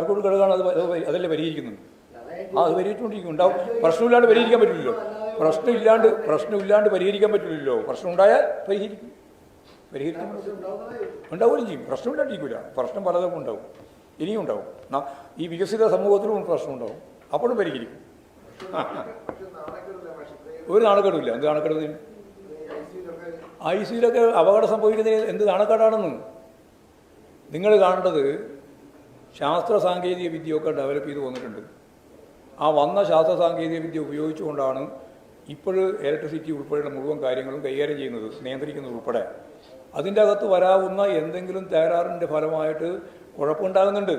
ആർക്കോട് ഘടകമാണ് അത് അത് അതല്ലേ പരിഹരിക്കുന്നത് ആ അത് പരിഹരിച്ചുകൊണ്ടിരിക്കും ഉണ്ടാവും. പ്രശ്നമില്ലാണ്ട് പരിഹരിക്കാൻ പറ്റില്ലല്ലോ. പ്രശ്നമില്ലാണ്ട് പ്രശ്നമില്ലാണ്ട് പരിഹരിക്കാൻ പറ്റില്ലല്ലോ. പ്രശ്നം ഉണ്ടായാൽ പരിഹരിക്കും. പരിഹരിക്കും. ഉണ്ടാവുകയും ചെയ്യും. പ്രശ്നമില്ലാണ്ടിരിക്കില്ല പ്രശ്നം പലതും ഉണ്ടാവും. ഇനിയും ഉണ്ടാവും. ഈ വികസിത സമൂഹത്തിലും പ്രശ്നം ഉണ്ടാവും. അപ്പോഴും പരിഹരിക്കും. ഒരു നാണക്കേടുമില്ല എന്ത് നാണക്കേട്? ഐ സിയിലൊക്കെ അപകടം സംഭവിക്കുന്നത് എന്ത് നാണക്കേടാണെന്ന്? നിങ്ങൾ കാണേണ്ടത് ശാസ്ത്ര സാങ്കേതിക വിദ്യയൊക്കെ ഡെവലപ്പ് ചെയ്ത് വന്നിട്ടുണ്ട്. ആ വന്ന ശാസ്ത്ര സാങ്കേതിക വിദ്യ ഉപയോഗിച്ചുകൊണ്ടാണ് ഇപ്പോൾ ഇലക്ട്രിസിറ്റി ഉൾപ്പെടെയുള്ള മുഴുവൻ കാര്യങ്ങളും കൈകാര്യം ചെയ്യുന്നത് നിയന്ത്രിക്കുന്നത് ഉൾപ്പെടെ. അതിന്റെ അകത്ത് വരാവുന്ന എന്തെങ്കിലും തകരാറിന്റെ ഫലമായിട്ട് കുഴപ്പമുണ്ടാകുന്നുണ്ട്.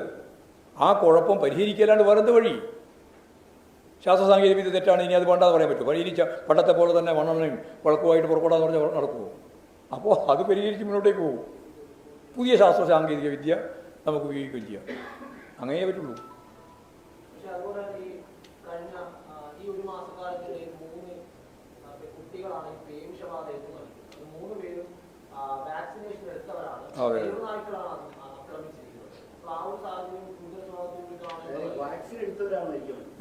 ആ കുഴപ്പം പരിഹരിക്കലാണ്ട് വേറെന്ത് വഴി? ശാസ്ത്ര സാങ്കേതിക വിദ്യ തെറ്റാണ് ഇനി അത് വേണ്ടാന്ന് പറയാൻ പറ്റും. പരിഹരിച്ച പണ്ടത്തെ പോലെ തന്നെ മണ്ണെണ്ണയും കുഴപ്പമായിട്ട് പുറപ്പെടാന്ന് പറഞ്ഞാൽ നടക്കുമോ അപ്പോൾ അത് പരിഹരിച്ച് മുന്നോട്ടേക്ക് പോകും. പുതിയ ശാസ്ത്ര സാങ്കേതിക വിദ്യ നമുക്ക് ഉപയോഗിക്കുകയും ചെയ്യാം. അങ്ങനെയേ പറ്റുള്ളൂ. അതെ.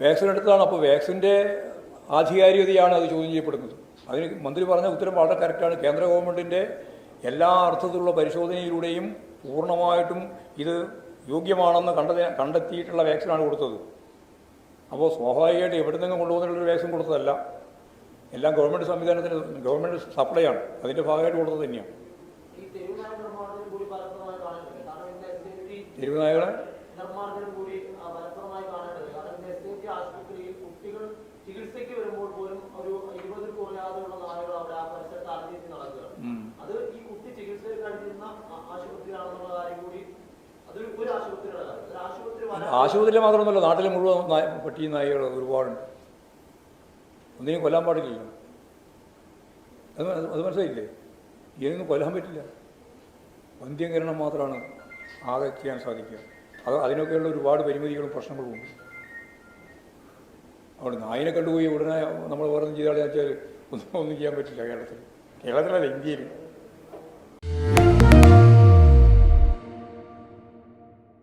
വാക്സിൻ എടുത്തതാണ്. അപ്പോൾ വാക്സിന്റെ ആധികാരികതയാണ് അത് ചോദ്യം ചെയ്യപ്പെടുന്നത്. അതിന് മന്ത്രി പറഞ്ഞ ഉത്തരം വളരെ കറക്റ്റാണ്. കേന്ദ്ര ഗവൺമെന്റിന്റെ എല്ലാ അർത്ഥത്തിലുള്ള പരിശോധനയിലൂടെയും പൂർണമായിട്ടും ഇത് യോഗ്യമാണെന്ന് കണ്ടത് കണ്ടെത്തിയിട്ടുള്ള വാക്സിനാണ് കൊടുത്തത്. അപ്പോൾ സ്വാഭാവികമായിട്ട് എവിടെ നിന്നും വാക്സിൻ കൊടുത്തതല്ല. എല്ലാം ഗവൺമെന്റ് സംവിധാനത്തിന് ഗവൺമെന്റ് സപ്ലൈ ആണ് അതിന്റെ ഭാഗമായിട്ട് കൊടുത്തത് തന്നെയാണ്. തെരുവുനായകളെ? ചികിത്സയ്ക്ക് വരുമ്പോൾ പോലും ഒരു ഇരുപതിൽ കുറയാതെയുള്ള അവിടെ ആ പരിസരത്ത് അടഞ്ഞിട്ട് നടക്കുകയാണ് ഉം. അത് ഈ കുട്ടി ചികിത്സയിൽ കഴിഞ്ഞിരുന്ന ആ- ആശുപത്രിയാണെന്നുള്ള കാര്യം കൂടി അത് ഒരു ആശുപത്രിയുടെ കാര്യം ഒരു ആശുപത്രി മാത്രമൊന്നുമല്ല നാട്ടിൽ മുഴുവൻ പട്ടി നായകൾ ഒരുപാടുണ്ട്. ഒന്നിനും കൊല്ലാൻ പാടില്ലല്ലോ അത് അത് മനസ്സിലായില്ലേ? ഇതിനൊന്നും കൊല്ലാൻ പറ്റില്ല. വന്ധ്യംകരണം മാത്രമാണ് ആകെ ചെയ്യാൻ സാധിക്കുക. അത് അതിനൊക്കെയുള്ള ഒരുപാട് പരിമിതികളും പ്രശ്നങ്ങളും ഉണ്ട്. അവിടെ നായിനെ കണ്ടുപോയി ഉടനെ നമ്മൾ വേറെ ചെയ്താൽ വെച്ചാൽ ഒന്നും ഒന്നും ചെയ്യാൻ പറ്റില്ല കേരളത്തിൽ കേരളത്തിലല്ല ഇന്ത്യയിൽ